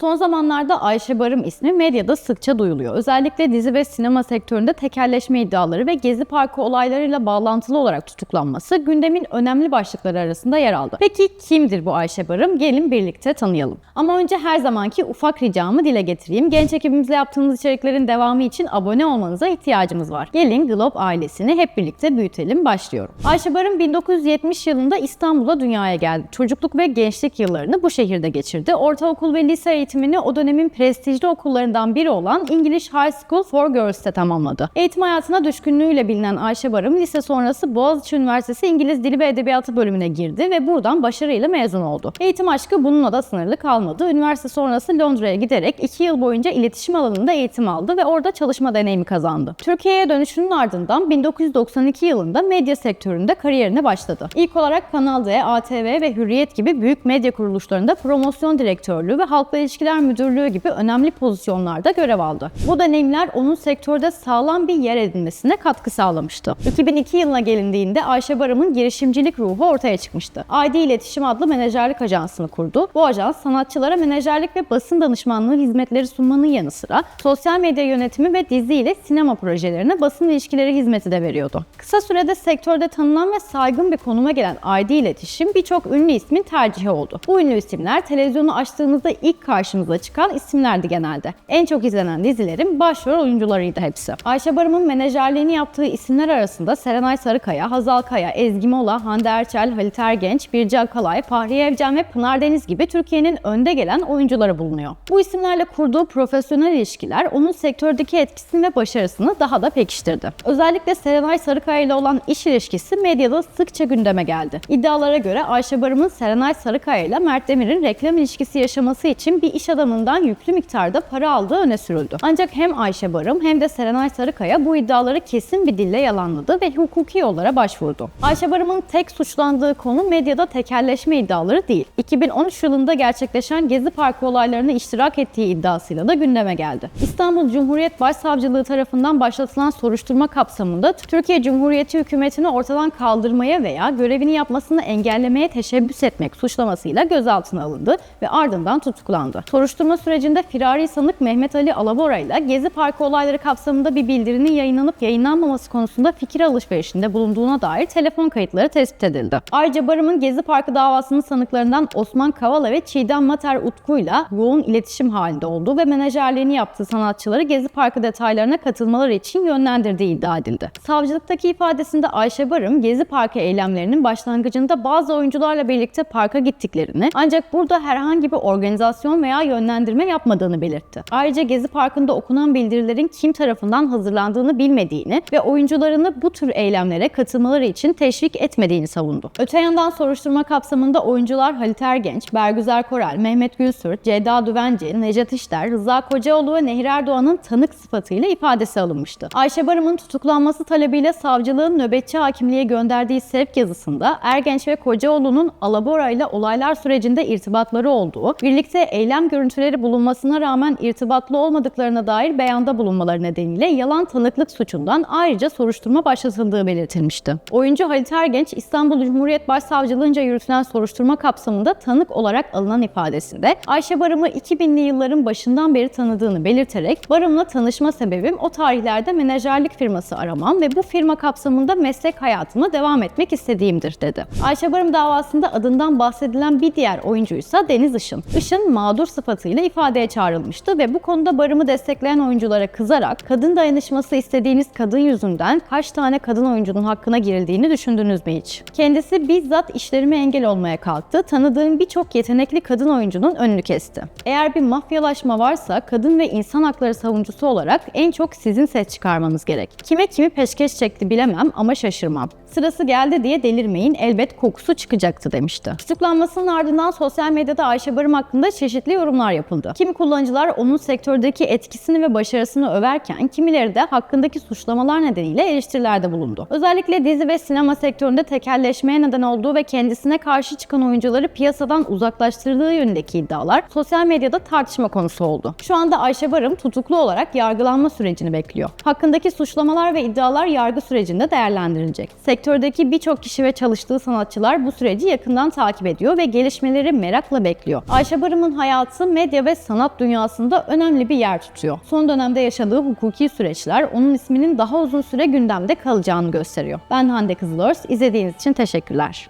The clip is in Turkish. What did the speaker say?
Son zamanlarda Ayşe Barım ismi medyada sıkça duyuluyor. Özellikle dizi ve sinema sektöründe tekelleşme iddiaları ve Gezi Parkı olaylarıyla bağlantılı olarak tutuklanması gündemin önemli başlıkları arasında yer aldı. Peki kimdir bu Ayşe Barım? Gelin birlikte tanıyalım. Ama önce her zamanki ufak ricamı dile getireyim. Genç ekibimizle yaptığımız içeriklerin devamı için abone olmanıza ihtiyacımız var. Gelin Globe ailesini hep birlikte büyütelim. Başlıyorum. Ayşe Barım 1970 yılında İstanbul'a dünyaya geldi. Çocukluk ve gençlik yıllarını bu şehirde geçirdi. Ortaokul ve lise eğitimini o dönemin prestijli okullarından biri olan English High School for Girls'te tamamladı. Eğitim hayatına düşkünlüğüyle bilinen Ayşe Barım lise sonrası Boğaziçi Üniversitesi İngiliz Dili ve Edebiyatı bölümüne girdi ve buradan başarıyla mezun oldu. Eğitim aşkı bununla da sınırlı kalmadı. Üniversite sonrası Londra'ya giderek 2 yıl boyunca iletişim alanında eğitim aldı ve orada çalışma deneyimi kazandı. Türkiye'ye dönüşünün ardından 1992 yılında medya sektöründe kariyerine başladı. İlk olarak Kanal D, ATV ve Hürriyet gibi büyük medya kuruluşlarında promosyon direktörlüğü ve halkla ilişkiler müdürlüğü gibi önemli pozisyonlarda görev aldı. Bu deneyimler onun sektörde sağlam bir yer edinmesine katkı sağlamıştı. 2002 yılına gelindiğinde Ayşe Barım'ın girişimcilik ruhu ortaya çıkmıştı. ID İletişim adlı menajerlik ajansını kurdu. Bu ajans sanatçılara menajerlik ve basın danışmanlığı hizmetleri sunmanın yanı sıra sosyal medya yönetimi ve dizi ile sinema projelerine basın ilişkileri hizmeti de veriyordu. Kısa sürede sektörde tanınan ve saygın bir konuma gelen ID İletişim birçok ünlü ismin tercihi oldu. Bu ünlü isimler televizyonu açtığınızda ilk karşımıza çıkan isimlerdi genelde. En çok izlenen dizilerin başrol oyuncularıydı hepsi. Ayşe Barım'ın menajerliğini yaptığı isimler arasında Serenay Sarıkaya, Hazal Kaya, Ezgi Mola, Hande Erçel, Halit Ergenç, Birce Akalay, Fahriye Evcen ve Pınar Deniz gibi Türkiye'nin önde gelen oyuncuları bulunuyor. Bu isimlerle kurduğu profesyonel ilişkiler onun sektördeki etkisini ve başarısını daha da pekiştirdi. Özellikle Serenay Sarıkaya ile olan iş ilişkisi medyada sıkça gündeme geldi. İddialara göre Ayşe Barım'ın Serenay Sarıkaya ile Mert Demir'in reklam ilişkisi yaşaması için bir iş adamından yüklü miktarda para aldığı öne sürüldü. Ancak hem Ayşe Barım hem de Serenay Sarıkaya bu iddiaları kesin bir dille yalanladı ve hukuki yollara başvurdu. Ayşe Barım'ın tek suçlandığı konu medyada tekelleşme iddiaları değil. 2013 yılında gerçekleşen Gezi Parkı olaylarına iştirak ettiği iddiasıyla da gündeme geldi. İstanbul Cumhuriyet Başsavcılığı tarafından başlatılan soruşturma kapsamında Türkiye Cumhuriyeti hükümetini ortadan kaldırmaya veya görevini yapmasını engellemeye teşebbüs etmek suçlamasıyla gözaltına alındı ve ardından tutuklandı. Soruşturma sürecinde firari sanık Mehmet Ali Alabora ile Gezi Parkı olayları kapsamında bir bildirinin yayınlanıp yayınlanmaması konusunda fikir alışverişinde bulunduğuna dair telefon kayıtları tespit edildi. Ayrıca Barım'ın Gezi Parkı davasının sanıklarından Osman Kavala ve Çiğdem Mater Utku'yla yoğun iletişim halinde olduğu ve menajerliğini yaptığı sanatçıları Gezi Parkı detaylarına katılmaları için yönlendirdiği iddia edildi. Savcılıktaki ifadesinde Ayşe Barım, Gezi Parkı eylemlerinin başlangıcında bazı oyuncularla birlikte parka gittiklerini ancak burada herhangi bir organizasyon veya yönlendirme yapmadığını belirtti. Ayrıca Gezi Parkı'nda okunan bildirilerin kim tarafından hazırlandığını bilmediğini ve oyuncularını bu tür eylemlere katılmaları için teşvik etmediğini savundu. Öte yandan soruşturma kapsamında oyuncular Halit Ergenç, Bergüzer Korel, Mehmet Gülsürt, Ceyda Düvenci, Necdet İşler, Rıza Kocaoğlu ve Nehir Erdoğan'ın tanık sıfatıyla ifadesi alınmıştı. Ayşe Barım'ın tutuklanması talebiyle savcılığın nöbetçi hakimliğe gönderdiği sevk yazısında Ergenç ve Kocaoğlu'nun Alabora ile olaylar sürecinde irtibatları olduğu, birlikte eylem görüntüleri bulunmasına rağmen irtibatlı olmadıklarına dair beyanda bulunmaları nedeniyle yalan tanıklık suçundan ayrıca soruşturma başlatıldığı belirtilmişti. Oyuncu Halit Ergenç, İstanbul Cumhuriyet Başsavcılığınca yürütülen soruşturma kapsamında tanık olarak alınan ifadesinde Ayşe Barım'ı 2000'li yılların başından beri tanıdığını belirterek Barım'la tanışma sebebim o tarihlerde menajerlik firması aramam ve bu firma kapsamında meslek hayatıma devam etmek istediğimdir dedi. Ayşe Barım davasında adından bahsedilen bir diğer oyuncuysa Deniz Işın. Işın mağdur sıfatıyla ifadeye çağrılmıştı ve bu konuda Barım'ı destekleyen oyunculara kızarak kadın dayanışması istediğiniz kadın yüzünden kaç tane kadın oyuncunun hakkına girildiğini düşündünüz mü hiç? Kendisi bizzat işlerime engel olmaya kalktı. Tanıdığım birçok yetenekli kadın oyuncunun önünü kesti. Eğer bir mafyalaşma varsa kadın ve insan hakları savunucusu olarak en çok sizin ses çıkarmanız gerek. Kime kimi peşkeş çekti bilemem ama şaşırmam. Sırası geldi diye delirmeyin elbet kokusu çıkacaktı demişti. Tutuklanmasının ardından sosyal medyada Ayşe Barım hakkında çeşitli yorumlar yapıldı. Kimi kullanıcılar onun sektördeki etkisini ve başarısını överken kimileri de hakkındaki suçlamalar nedeniyle eleştirilerde bulundu. Özellikle dizi ve sinema sektöründe tekelleşmeye neden olduğu ve kendisine karşı çıkan oyuncuları piyasadan uzaklaştırdığı yönündeki iddialar sosyal medyada tartışma konusu oldu. Şu anda Ayşe Barım tutuklu olarak yargılanma sürecini bekliyor. Hakkındaki suçlamalar ve iddialar yargı sürecinde değerlendirilecek. Sektördeki birçok kişi ve çalıştığı sanatçılar bu süreci yakından takip ediyor ve gelişmeleri merakla bekliyor. Ayşe Barım'ın hayatı hayatı medya ve sanat dünyasında önemli bir yer tutuyor. Son dönemde yaşadığı hukuki süreçler onun isminin daha uzun süre gündemde kalacağını gösteriyor. Ben Hande Kızılörs, izlediğiniz için teşekkürler.